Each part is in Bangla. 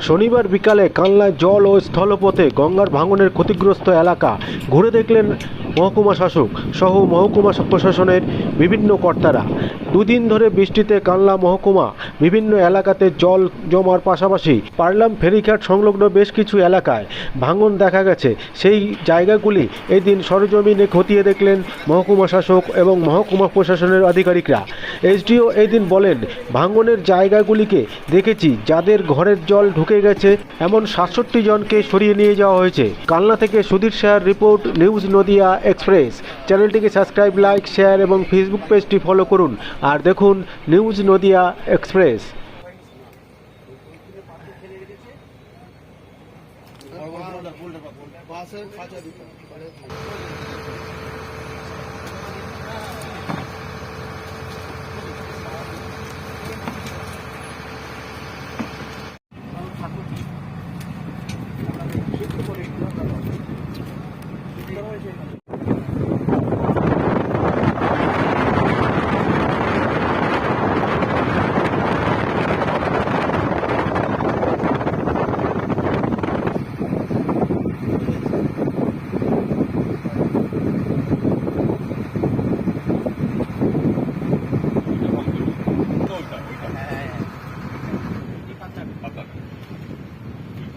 শনিবার বিকালে কানলায় জল ও স্থলপথে গঙ্গার ভাঙনের ক্ষতিগ্রস্ত এলাকা। ঘুরে দেখলেন মহকুমা শাসক সহ মহকুমা প্রশাসনের বিভিন্ন কর্তারা। দুদিন ধরে বৃষ্টিতে কানলা মহকুমা, বিভিন্ন এলাকাতে জল জমার পাশাপাশি পারলাম ফেরিঘাট সংলগ্ন বেশ কিছু এলাকায়। ভাঙন দেখা গেছে। সেই জায়গাগুলি এদিন সরজমিনে খতিয়ে দেখলেন মহকুমা শাসক এবং মহকুমা প্রশাসনের আধিকারিকরা। এসডিও এই দিন বলেন, ভাঙনের জায়গাগুলিকে দেখেছি যাদের ঘরের জল ঢুকে গেছে, এমন সাতষট্টি জনকে সরিয়ে নিয়ে যাওয়া হয়েছে। কালনা থেকে সুধীর শাহর রিপোর্ট, নিউজ নদিয়া এক্সপ্রেস। চ্যানেলটিকে সাবস্ক্রাইব, লাইক, শেয়ার এবং ফেসবুক পেজটি ফলো করুন। আর দেখুন নিউজ নদিয়া এক্সপ্রেস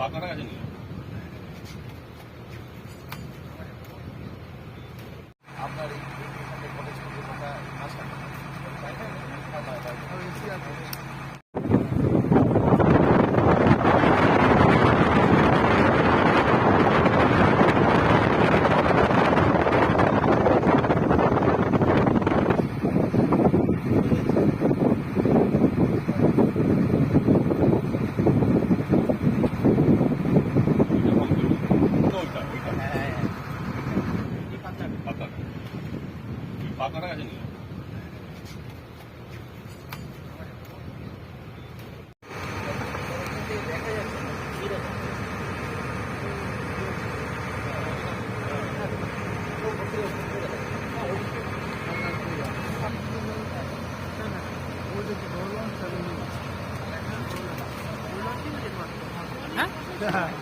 পাকাটা আছে নাকি ওইটা পাকাটা আছে নাকি কে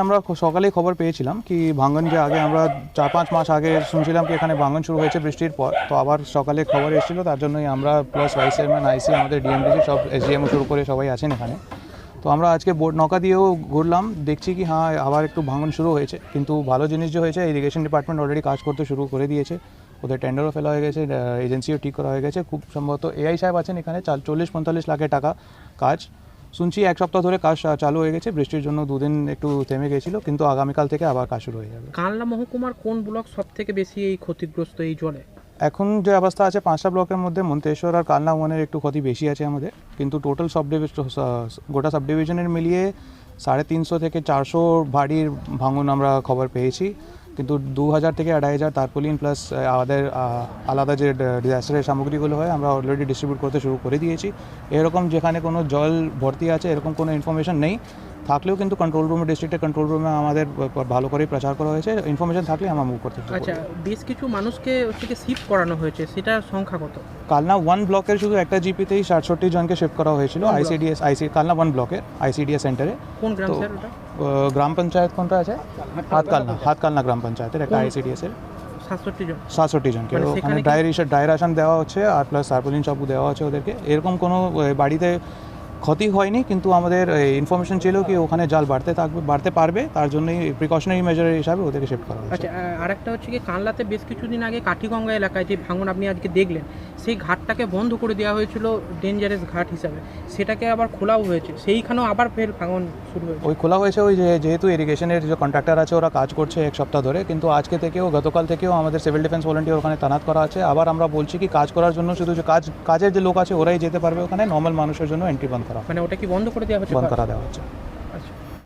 আমরা সকালেই খবর পেয়েছিলাম কি ভাঙন যে আগে আমরা চার পাঁচ মাস আগে শুনছিলাম কি এখানে ভাঙন শুরু হয়েছে বৃষ্টির পর, তো আবার সকালে খবর এসেছিল, তার জন্যই আমরা প্লাস ভাইস চেয়ারম্যান আইসি আমাদের ডিএমডিসি সব এসডিএমও শুরু করে সবাই আছেন এখানে। তো আমরা আজকে বোর্ড নৌকা দিয়েও ঘুরলাম, দেখছি কি হ্যাঁ আবার একটু ভাঙন শুরু হয়েছে। কিন্তু ভালো জিনিস যে হয়েছে ইরিগেশন ডিপার্টমেন্ট অলরেডি কাজ করতে শুরু করে দিয়েছে। ওদের টেন্ডারও ফেলা হয়ে গেছে, এজেন্সিও ঠিক করা হয়ে গেছে। খুব সম্ভবত এআই সাহেব আছেন এখানে চাল- চল্লিশ পঁয়তাল্লিশ লাখের টাকা কাজ। শুনছি এক সপ্তাহ ধরে কাজ চালু হয়ে গেছে বৃষ্টির জন্য দুদিন একটু থেমে গেছিল কিন্তু আগামীকাল থেকে আবার কাজ শুরু হয়ে যাবে। কানলা মহকুমার কোন ব্লক সব থেকে বেশি এই ক্ষতিগ্রস্ত এই জলে? এখন যে অবস্থা আছে পাঁচটা ব্লকের মধ্যে মন্তেশ্বর আর কালনা ওয়ানের একটু ক্ষতি বেশি আছে আমাদের কিন্তু টোটাল সাব ডিভিশন গোটা সাব ডিভিশনের মিলিয়ে সাড়ে তিনশো থেকে চারশো বাড়ির ভাঙন আমরা খবর পেয়েছি। কিন্তু দু হাজার থেকে আড়াই হাজার তারপলিন প্লাস আমাদের আলাদা যে ডিজাস্টারের সামগ্রীগুলো হয়, আমরা অলরেডি ডিস্ট্রিবিউট করতে শুরু করে দিয়েছি। এরকম যেখানে কোনো জল ভর্তি আছে, এরকম কোনো ইনফরমেশন নেই। থাকলেও কিন্তু কন্ট্রোল রুমে ডিস্ট্রিক্টের কন্ট্রোল রুমে আমাদের ভালো করেই প্রচার করা হয়েছে। ইনফরমেশন থাকলে আমরা মুভ করতে আচ্ছা বেশ কিছু মানুষকে থেকে শিফট করানো হয়েছে সেটার সংখ্যা কত? কালনা ওয়ান ব্লকের শুধু একটা জিপিতেই সাতষট্টি জনকে শিফট করা হয়েছিল আইসিডিএস আইসি কালনা ওয়ান ব্লকের আইসিডিএস সেন্টারে কোন গ্রাম স্যার ওটা? গ্রাম পঞ্চায়েত কোনটা আছে? হাতকালনা হাতকালনা গ্রাম পঞ্চায়েতের একটা আইসিডিএস এর। সাতষট্টি জন। সাতষট্টি জনকে। মানে ওখানে কি- ডায়েরিশন দেওয়া হচ্ছে আর প্লাস সার্পোলিন সব দেওয়া হচ্ছে ওদেরকে। এরকম কোনো বাড়িতে ক্ষতি হয়নি কিন্তু আমাদের ইনফরমেশন ছিল কি ওখানে জাল বাড়তে থাকবে বাড়তে পারবে তার জন্যই প্রিকশনারি মেজারের হিসাবে ওদেরকে শিফট করা হয়েছে। আচ্ছা আর একটা হচ্ছে কি কানলাতে বেশ কিছুদিন আগে কাঠিগঙ্গা এলাকায় যে ভাঙন আপনি আজকে দেখলেন সেই ঘাটটাকে বন্ধ করে দেওয়া হয়েছিল ডেঞ্জারাস ঘাট হিসাবে। সেটাকে আবার খোলাও হয়েছে সেইখানেও আবার ফের ভাঙন শুরু হয়েছে। ওই খোলা হয়েছে ওই যে যেহেতু ইরিগেশনের যে কন্ট্রাক্টর আছে ওরা কাজ করছে এক সপ্তাহ ধরে কিন্তু আজকে থেকেও গতকাল থেকেও আমাদের সিভিল ডিফেন্স ভলেন্টিয়ার ওখানে তানাত করা আছে। আবার আমরা বলছি কি কাজ করার জন্য শুধু যে কাজ কাজের যে লোক আছে ওরাই যেতে পারবে ওখানে নর্মাল মানুষের জন্য এন্ট্রি বন্ধ। করা মানে ওটা কি বন্ধ করে দেওয়া হচ্ছে? বন্ধ করা দেওয়া হচ্ছে।